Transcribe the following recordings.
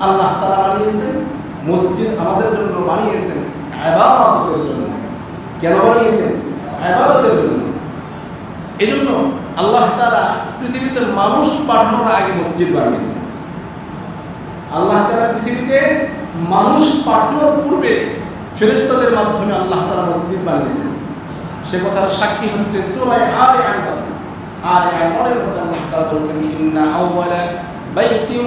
আল্লাহ তারা বানিয়েছেন, মসজিদ আমাদের জন্য বানিয়েছেন আবাদতের জন্য। কেন বানিয়েছেন? আবাদতের জন্য। এই জন্য আল্লাহ তারা পৃথিবীতে মানুষ পাঠানোর আগে মসজিদ বানিয়েছেন। আল্লাহ তারা পৃথিবীতে মানুষ পাঠানোর পূর্বে ফেরেস্তাদের মাধ্যমে আল্লাহ তারা মসজিদ বানিয়েছেন। সে কথার সাক্ষী হচ্ছে আলে ইমরান। আলে ইমরানের মধ্যে আল্লাহ তাআলা বলেছেন, ইন্না বাইতিন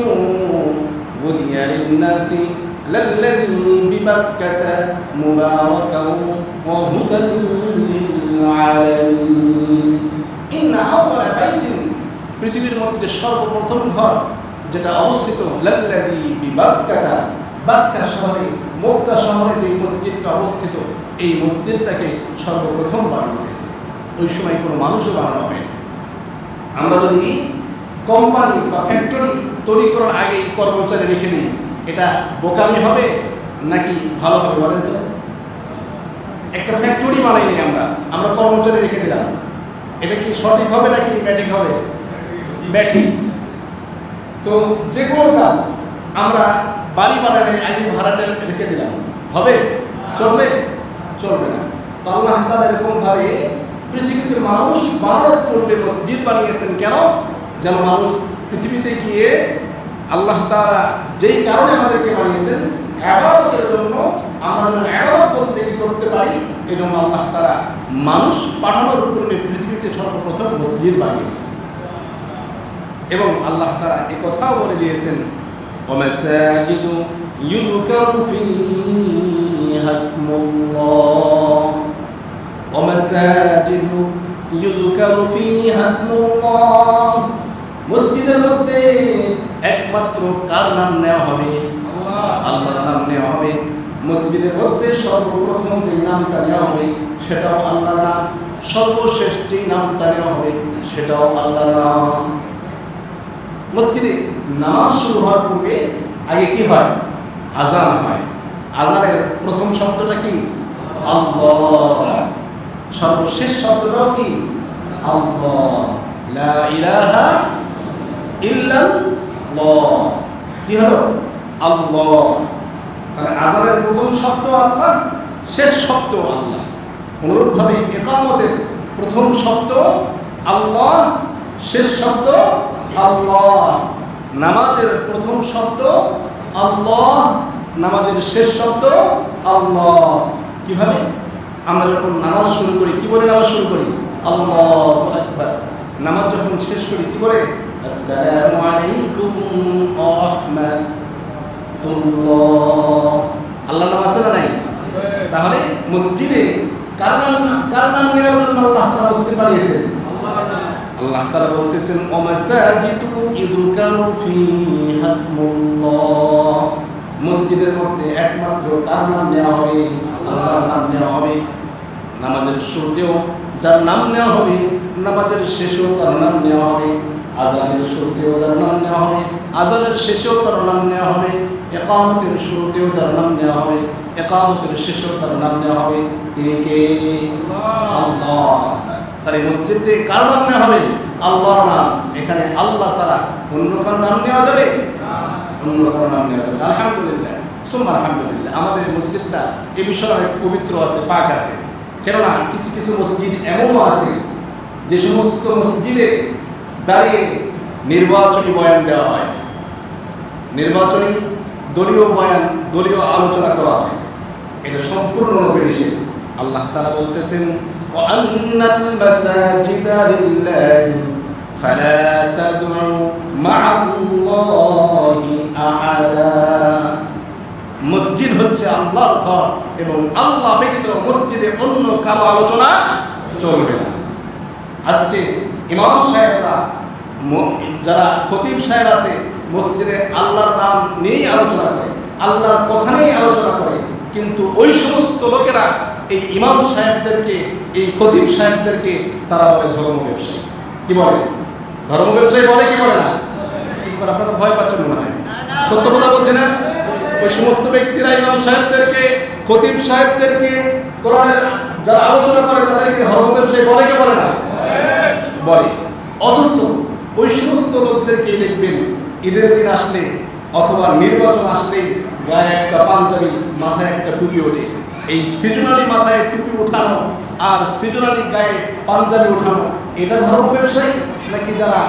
লিন-নাসি লাল্লাযী বিবাক্কাতা মুবারাকান ওয়া হুদান লিল-আলামিন ইন্না আউওয়ালা বাইতিন পৃথিবীর মধ্যে সর্বপ্রথম ঘর, যেটা অবস্থিত লাল্লাযী বিবাক্কাতা বাক্কা শহরে মক্কা শহরে যে মসজিদটা অবস্থিত, এই মসজিদটাকে সর্বপ্রথম বানানো হয়েছে। ওই সময় কোনো মানুষও বানানো হয়নি। আমরা যদি কোম্পানি বা ফ্যাক্টরি তৈরি করার আগেই কর্মচারী রেখে দিই। এটা বোকামি হবে নাকি ভালো হবে বলেন তো? একটা ফ্যাক্টরি বানাইনি আমরা আমরা কর্মচারী রেখে দিলাম। এটা কি সঠিক হবে নাকি ব্যাঠিক হবে? ব্যাঠিক। তো যে কোনো কাজ আমরা বাড়ি বানালে আগে ভাড়াটা রেখে দিলাম। হবে? চলবে? চলবে না। তো আল্লাহ তাআলা এরকমভাবে পৃথিবীতে মানুষ বানানোর পূর্বে মসজিদ বানিয়েছেন কেন? যেন মানুষ পৃথিবীতে গিয়ে আল্লাহ তারা যেই কারণে আমাদেরকে বানিয়েছেন, আবাদতের জন্য আমরা যেন আবাদত বন্দেগি করতে পারি এই জন্য আল্লাহ তারা মানুষ পাঠানোর পূর্বে পৃথিবীতে সর্বপ্রথম মসজিদ বানিয়েছেন। এবং আল্লাহ তারা এ কথাও বলে দিয়েছেন, ওমেসাজিদু ইউকারু ফিহা ইসমুল্লাহ। ওমেসাজিদু ইউকারু ফিহা ইসমুল্লাহ। কার নাম নেওয়া হবে? আল্লাহর নাম নেওয়া হবে। মসজিদের মধ্যে সর্বপ্রথম যে নামটা নেওয়া হবে সেটাও আল্লাহর নাম। সর্বশেষ যে নামটা নেওয়া হবে সেটাও আল্লাহর নাম। মসজিদে নামাজ শুরু হওয়ার পূর্বে আগে কি হয়? আজান হয়। আজানের প্রথম শব্দটা কি? আল্লাহ। সর্বশেষ শব্দটাও কি? আল্লাহ। লা ইলাহা ইল্লাল্লাহ। কি হলো? আল্লাহ। তাহলে আজানের প্রথম শব্দ আল্লাহ, শেষ শব্দ আল্লাহ। অনুরূপভাবে একামতের প্রথম শব্দ আল্লাহ, শেষ শব্দ আল্লাহ। নামাজের প্রথম শব্দ আল্লাহ, নামাজের শেষ শব্দ আল্লাহ। কীভাবে? আমরা যখন নামাজ শুরু করি, কি বলে নামাজ শুরু করি? আল্লাহ আকবার। নামাজ যখন শেষ করি, কি বলে? আসসালামু আলাইকুম ওয়া রাহমাতুল্লাহ আল্লাহ নাম আছে না নাই? তাহলে মসজিদে কার নাম কার নাম আল্লাহ তাআলা মসজিদ বানিয়েছেন আল্লাহ তাআলা বলতেছেন ওমাসাজিদু ইযকারু ফিহা ইসমুল্লাহ মসজিদের মধ্যে একমাত্র কার নাম নেওয়া হবে? আল্লাহর নাম নেওয়া হবে। নামাজের শুরুতেও যার নাম নেওয়া হবে, নামাজের শেষেও তার নাম নেওয়া হবে। আজানের শুরুতেও যার নাম নেওয়া হবে, আজানের শেষেও তার নাম নেওয়া হবে, একামতের শুরুতেও তার নাম নেওয়া হবে, একামতের শেষেও তার নাম নেওয়া হবে, তিনি কে? তার এই মসজিদে কার নাম নেওয়া হবে? আল্লাহর নাম। এখানে আল্লাহ ছাড়া অন্য কার নাম নেওয়া যাবে? অন্য কারও নাম নেওয়া যাবে। আলহামদুলিল্লাহ। সুম্মা আলহামদুলিল্লাহ। আমাদের এই মসজিদটা এ বিষয়ে অনেক পবিত্র আছে, পাক আছে। কেননা কিছু কিছু মসজিদ এমনও আছে, যে সমস্ত মসজিদে দাঁড়িয়ে নির্বাচনী বয়ান দেওয়া হয়। নির্বাচনী দলীয় বয়ান, দলীয় আলোচনা করা হয়। এটা সম্পূর্ণরূপে নিষেধ। আল্লাহ তারা বলতেছেন মসজিদ হচ্ছে আল্লাহর ঘর এবং আল্লাহ ব্যতীত মসজিদে অন্য কারও আলোচনা চলবে না। আজকে ইমাম সাহেবরা যারা খতিব সাহেব আছে, মসজিদে আল্লাহর নাম নিয়েই আলোচনা করে, আল্লাহর কথা নিয়েই আলোচনা করে, কিন্তু ওই সমস্ত লোকেরা এই ইমাম সাহেবদেরকে, এই খতিব সাহেবদেরকে তারা বলে ধর্ম ব্যবসায়ী। কি বলে? ধর্ম ব্যবসায়ী বলে, কি বলে না? আপনারা ভয় পাচ্ছেন মনে হয়। সত্য কথা বলছে না? ওই সমস্ত ব্যক্তিরা ইমাম সাহেবদেরকে, খতিব সাহেবদেরকে, কোরআনের যারা আলোচনা করে তাদেরকে ধর্ম ব্যবসায়ী বলে, কি বলে না? বলে। অথচ ওই সমস্ত লোকদেরকে দেখবেন ঈদের দিন আসলে অথবা নির্বাচন আসলে গায়ে একটা পাঞ্জাবি, মাথায় একটা টুপি ওঠে। এই সৃজনালি মাথায় টুপি ওঠানো আর সৃজনালি গায়ে পাঞ্জাবি ওঠানো এটা ধর্ম ব্যবসায়ী নাকি যারা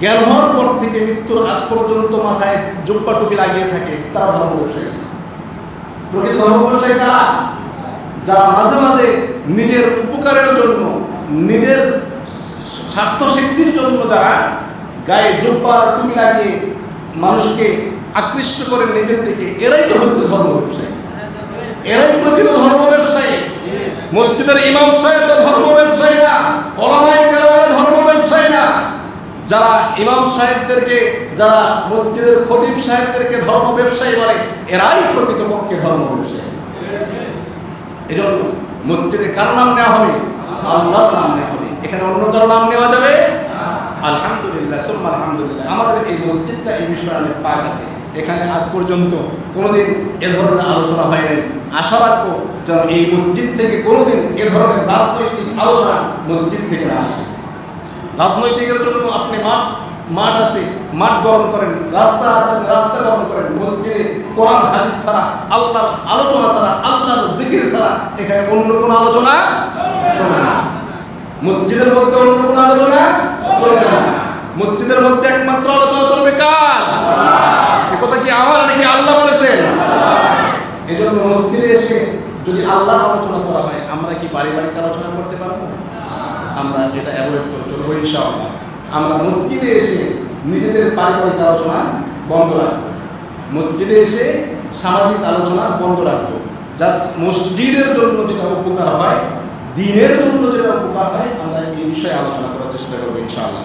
জ্ঞান হওয়ার পর থেকে মৃত্যুর আগ পর্যন্ত মাথায় জুব্বা টুপি লাগিয়ে থাকে, তারা ধর্ম ব্যবসায়ী। প্রকৃত ধর্ম ব্যবসায়ী কারা? যারা মাঝে মাঝে নিজের উপকারের জন্য, নিজের স্বার্থ সিদ্ধির জন্য যারা গায়ে জুব্বা টুপি লাগিয়ে মানুষকে আকৃষ্ট করে নিজের দিকে, এরাই তো হচ্ছে ধর্ম ব্যবসায়ী। এরাই প্রকৃত ধর্ম ব্যবসায়ী। মসজিদের ইমাম সাহেবরা ধর্ম ব্যবসায়ী না, ওলামায়ে কেরামেরা ধর্ম ব্যবসায়ী না। যারা ইমাম সাহেবদেরকে, যারা মসজিদের খতিব সাহেবদেরকে ধর্ম ব্যবসায়ী বলে, এরাই প্রকৃতপক্ষে ধর্ম ব্যবসায়ী। এজন্য মসজিদে কার নাম নেওয়া হবে? আল্লাহর নাম নেওয়া হবে। এখানে অন্য কারও নাম নেওয়া যাবে? আলহামদুলিল্লাহ, সুম্মা আলহামদুলিল্লাহ। আমাদের এই মসজিদটা, এই বিষয়ে অনেক পাক আছে। এখানে আজ পর্যন্ত কোনোদিন এ ধরনের আলোচনা হয় নাই। আশা রাখব যেন এই মসজিদ থেকে কোনোদিন এ ধরনের রাজনৈতিক আলোচনা মসজিদ থেকে না আসে। রাজনৈতিকের জন্য আপনি মাঠ মাঠ আছে, মাঠ গরম করেন, রাস্তা আছে, রাস্তা গরম করেন, মসজিদে কোরআন, হাদিস ছাড়া, আল্লাহর আলোচনা ছাড়া, আল্লাহর জিকির ছাড়া এখানে অন্য কোনো আলোচনা চলবে না। মসজিদের মধ্যে অন্য কোনো আলোচনা চলবে না। মসজিদের মধ্যে একমাত্র আলোচনা চলবে কার? এ কথা কি আমার নাকি আল্লাহ বলেছেন? এই জন্য মসজিদে এসে যদি আল্লাহ আলোচনা করা হয়, আমরা কি পারিবারিক আলোচনা করতে পারব? আমরা এটা অ্যাভয়েড করে চলবো ইনশাআল্লাহ। আমরা মসজিদে এসে নিজেদের পারিবারিক আলোচনা বন্ধ রাখব। মসজিদে এসে সামাজিক আলোচনা বন্ধ রাখব। জাস্ট মসজিদের জন্য যেটা উপকার হয় দিনের জন্য যেটা উপকার হয় আমরা এই বিষয়ে আলোচনা করার চেষ্টা করব ইনশাআল্লাহ।